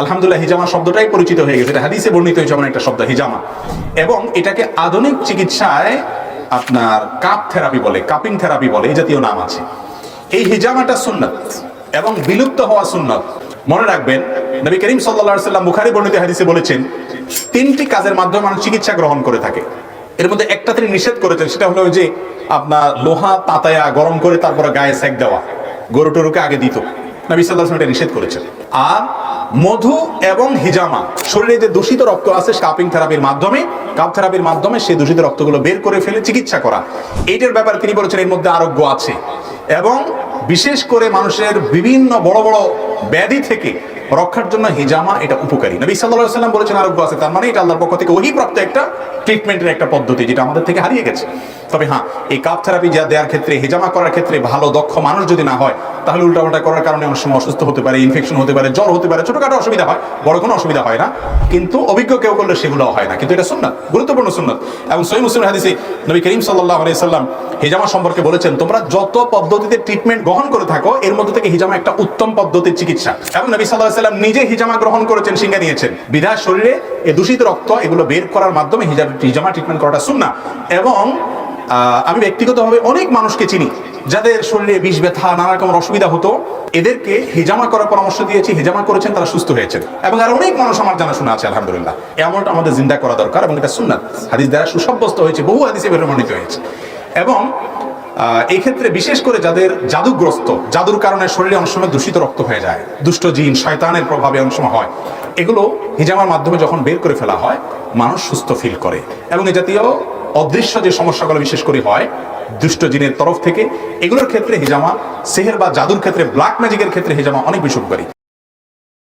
আলহামদুলিল্লাহ, হিজামা শব্দটাই পরিচিত হয়ে গেছে। এটা হাদিসে বর্ণিত হয়েছে এমন একটা শব্দ, হিজামা। এবং এটাকে আধুনিক চিকিৎসায় আপনার কাপ থেরাপি বলে, কাপিং থেরাপি বলে, এই জাতীয় নাম আছে। এই হিজামাটা সুন্নত এবং বিলুপ্ত হওয়া সুন্নত। মনে রাখবেন, নবী করিম সাল্লা সাল্লাম বুখারি বর্ণিত হাদিসে বলেছেন, তিনটি কাজের মাধ্যমে মানুষ চিকিৎসা গ্রহণ করে থাকে। এর মধ্যে একটা তিনি নিষেধ করেছেন, সেটা হলো যে আপনার লোহা পাতায়া গরম করে তারপরে গায়ে সেক দেওয়া, গরু টরুকে আগে দিত। নবী সাল্লাহ এটা নিষেধ করেছেন। আর মধু এবং হিজামা। শরীরে যে দূষিত রক্ত আছে কাপিং থেরাপির মাধ্যমে কাপ থেরাপির মাধ্যমে সেই দূষিত রক্তগুলো বের করে ফেলে চিকিৎসা করা। এইটার ব্যাপারে তিনি বলেছেন, এর মধ্যে আরোগ্য আছে। এবং বিশেষ করে মানুষের বিভিন্ন বড় বড় ব্যাধি থেকে রক্ষার জন্য হিজামা এটা উপকারী। নবী সাল্লাল্লাহু সাল্লাম বলেছেন, আরোগ্য আছে। তার মানে এটা আল্লাহর পক্ষ থেকে ওহি প্রাপ্ত একটা ট্রিটমেন্টের একটা পদ্ধতি, যেটা আমাদের থেকে হারিয়ে গেছে। তবে হ্যাঁ এই কাপ থেরাপি যা দেওয়ার ক্ষেত্রে, হিজামা করার ক্ষেত্রে ভালো, দক্ষ মানুষ যদি না হয় তাহলে উল্টাপাল্টা করার কারণে অনেক সময় অসুস্থ হতে পারে ইনফেকশন হতে পারে, জ্বর হতে পারে, ছোটখাটো অসুবিধা হয়, বড় কোনো অসুবিধা হয় না। কিন্তু অভিজ্ঞ কেউ করলে সেগুলো হয় না। কিন্তু এটা সুন্নাত, গুরুত্বপূর্ণ সুন্নাত। এবং সহি মুসলিম হাদিসে নবী করিম সাল্লাহ আলাইহি সাল্লাম হিজামা সম্পর্কে বলেছেন, তোমরা যত পদ্ধতিতে ট্রিটমেন্ট গ্রহণ করে থাকো, এর মধ্যে থেকে হিজামা একটা উত্তম পদ্ধতির চিকিৎসা। এবং নবী সাল্লাহ সাল্লাম নিজে হিজামা গ্রহণ করেছেন সিঙ্গা নিয়েছেন বিধার শরীরে এই দূষিত রক্ত এগুলো বের করার মাধ্যমে হিজামা ট্রিটমেন্ট করাটা সুন্না এবং আমি ব্যক্তিগতভাবে অনেক মানুষকে চিনি। যাদের শরীরে বিষ, ব্যথা নানা রকম অসুবিধা হতো, এদেরকে হিজামা করার পরামর্শ দিয়েছি। হিজামা করেছেন, তারা সুস্থ হয়েছেন। এবং আর অনেক মানুষ আমার জানাশোনা আছে, আলহামদুলিল্লাহ। এমনটা আমাদের জিন্দা করা দরকার এবং এটা সুন্নাত। হাদিস দ্বারা সুসাব্যস্ত হয়েছে, বহু হাদিসে প্রমাণিত হয়েছে। এবং এই ক্ষেত্রে বিশেষ করে যাদের জাদুগ্রস্ত, জাদুর কারণে শরীরে অনেক সময় দূষিত রক্ত হয়ে যায়, দুষ্ট জিন, শয়তানের প্রভাবে অনেক সময় হয়, এগুলো হিজামার মাধ্যমে যখন বের করে ফেলা হয়, মানুষ সুস্থ ফিল করে। এবং এ জাতীয় অদৃশ্য যে সমস্যাগুলো বিশেষ করে হয়, দুষ্ট জিনের তরফ থেকে, এগুলোর ক্ষেত্রে হিজামা, সেহের বা জাদুর ক্ষেত্রে ব্ল্যাক ম্যাজিকের ক্ষেত্রে হিজামা অনেক বেশি উপকারী।